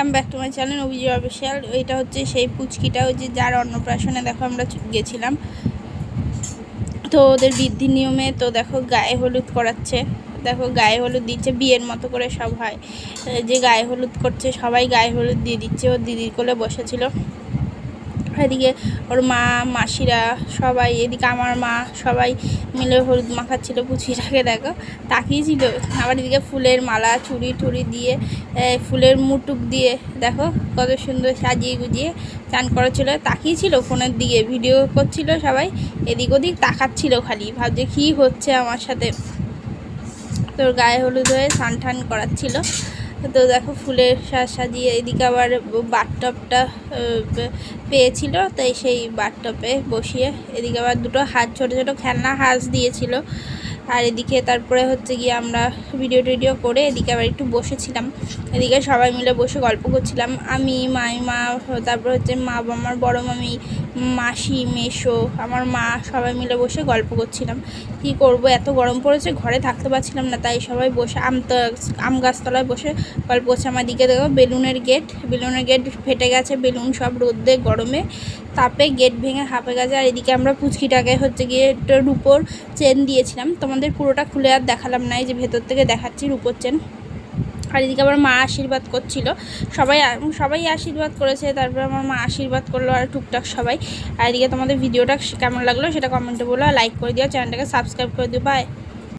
Welcome back to my channel Abhijit official এটা হচ্ছে সেই পুচকিটা, ওই যে যার অন্নপ্রাশনে দেখো আমরা গেছিলাম। তো ওদের বৃদ্ধি নিয়মে, তো দেখো গায়ে হলুদ করাচ্ছে দেখো গায়ে হলুদ দিচ্ছে, বিয়ের মতো করে সব হয়। যে গায়ে হলুদ করছে, সবাই গায়ে হলুদ দিয়ে দিচ্ছে ও দিদির কোলে বসেছিল। এদিকে ওর মা, মাসিরা সবাই, এদিকে আমার মা সবাই মিলে হলুদ মাখাচ্ছিল পুচিটাকে দেখো। তাকিয়েছিল। আবার এদিকে ফুলের মালা, চুড়ি টুড়ি দিয়ে ফুলের মুটুক দিয়ে, দেখো কত সুন্দর সাজিয়ে গুজিয়ে চান করেছিল তাকিয়েছিল ফোনের দিকে, ভিডিও করছিল সবাই, এদিক ওদিক তাকাচ্ছিল খালি। ভাবছে কী হচ্ছে আমার সাথে। তোর গায়ে হলুদ হয়ে স্নান টান করাচ্ছিল। তো দেখো ফুলের সাজ সাজিয়ে এদিকে আবার বাথটপটা পেয়েছিল, তাই সেই বাথটপে বসিয়ে এদিকে আবার দুটো হাত, ছোটো ছোটো খেলনা হাঁস দিয়েছিল। আর এদিকে তারপরে হচ্ছে গিয়ে আমরা ভিডিও টিডিও করে এদিকে আবার একটু বসেছিলাম। এদিকে সবাই মিলে বসে গল্প করছিলাম। আমি, মাইমা, তারপর হচ্ছে মা, আমার বড় মামি, মাসি মেশো আমার মা সবাই মিলে বসে গল্প করছিলাম। কি করব? এত গরম পড়েছে, ঘরে থাকতে পারছিলাম না, তাই সবাই বসে আম ত- আম গাছতলায় বসে গল্প করছে আমার দিকে দেখো, বেলুনের গেট বেলুনের গেট ফেটে গেছে, বেলুন সব রোদে গরমে। তাপে গেট ভেঙে হাঁপে গেছে, আর এদিকে আমরা পুচকিটাকে হচ্ছে গিয়ে একটা রুপোর চেন দিয়েছিলাম। তোমাদের পুরোটা খুলে আর দেখালাম না, এই যে ভেতর থেকে দেখাচ্ছি রুপোর চেন আর এদিকে আমার মা আশীর্বাদ করছিল। সবাই সবাই আশীর্বাদ করেছে, তারপরে আমার মা আশীর্বাদ করল আর টুকটাক সবাই। আর এদিকে তোমাদের ভিডিওটা কেমন লাগল সেটা কমেন্টে বলো, আর লাইক করে দিও, চ্যানেলটাকে সাবস্ক্রাইব করে দিও বাই